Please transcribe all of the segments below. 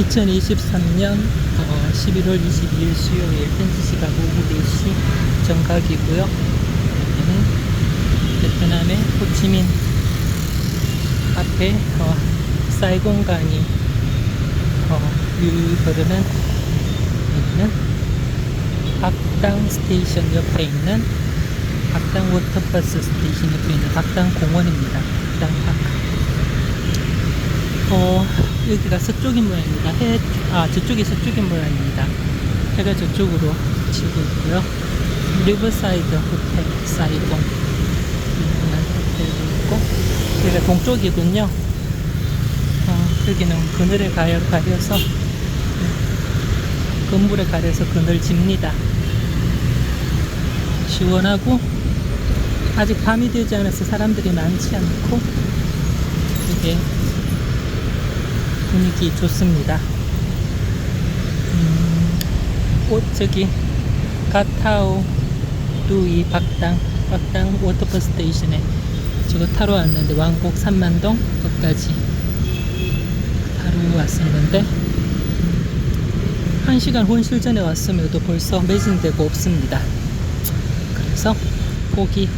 2023년 11월 22일 수요일 현지 시각 오후 4시 정각이고요. 여기는 베트남의 호치민 앞에 어, 사이공강이 어, 유유히 흐르는 여기는 박당 스테이션 옆에 있는 박당 워터버스 스테이션 옆에 있는 박당 공원입니다. 박당 파크. 어, 여기가 서쪽인 모양입니다. 해, 아, 저쪽이 서쪽인 모양입니다. 해가 저쪽으로 지고 있고요. 리버사이드 호텔, 사이공. 호텔도 있고, 여기가 동쪽이군요. 어, 여기는 그늘에 가려, 가려서, 건물에 가려서 그늘 집니다. 시원하고, 아직 밤이 되지 않아서 사람들이 많지 않고, 이게 분위기 좋습니다. 음, 옷 저기 가타오 뚜이 박당 박당 워터버 스테이션에 저거 타러 왔는데 왕복 3만동 거기까지 타러 왔었는데 한 시간 훨씬 전에 왔음에도 벌써 매진되고 없습니다. 그래서 포기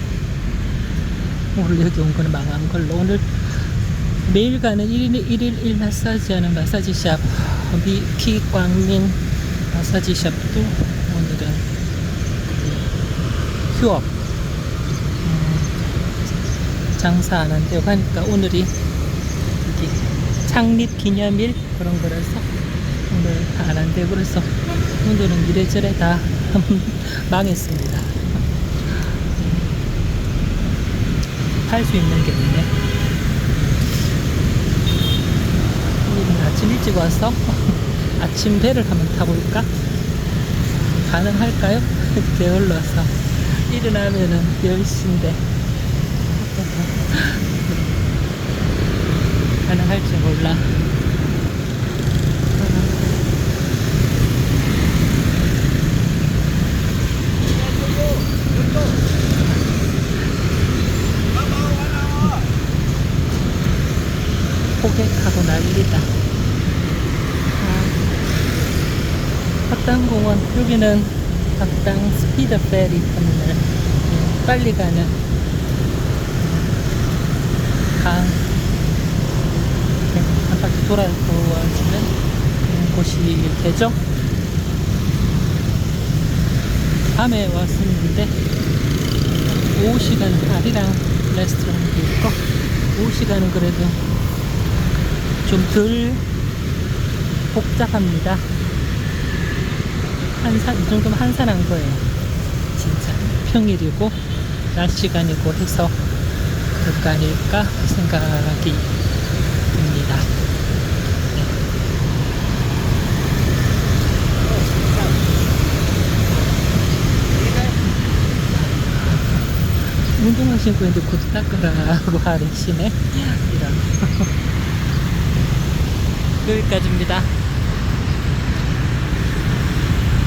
오늘 여기 온 거는 망한 걸로 오늘 매일 가는 1일, 1일 1 마사지 하는 마사지 샵 미키 광민 마사지 샵도 오늘은 휴업. 음, 장사 안 한대요 하니까 오늘이 여기 창립 기념일 그런 거라서 오늘 안 한대요 그래서 오늘은 이래저래 다 망했습니다. 할 수 있는 게 없네 일찍 와서 아침 배를 한번 타볼까? 가능할까요? 게을러 서 일어나면은 10시인데 가능할지 몰라 호객하고 난리다 박당공원 여기는 박당 스피드 페리 터미널. 예, 빨리 가는 강. 한 바퀴 돌아보아주는 그런 곳이 되죠? 밤에 왔었는데 오후 시간 아리랑 레스토랑도 있고 오후 시간은 그래도 좀 덜 복잡합니다. 한산, 이 정도면 한산한 거예요. 진짜. 평일이고, 낮 시간이고 해서 그럴 거 아닐까 생각이 듭니다. 네. 운동화 신고 있는데 구두 닦으라고 하시네. 이런. 여기까지입니다.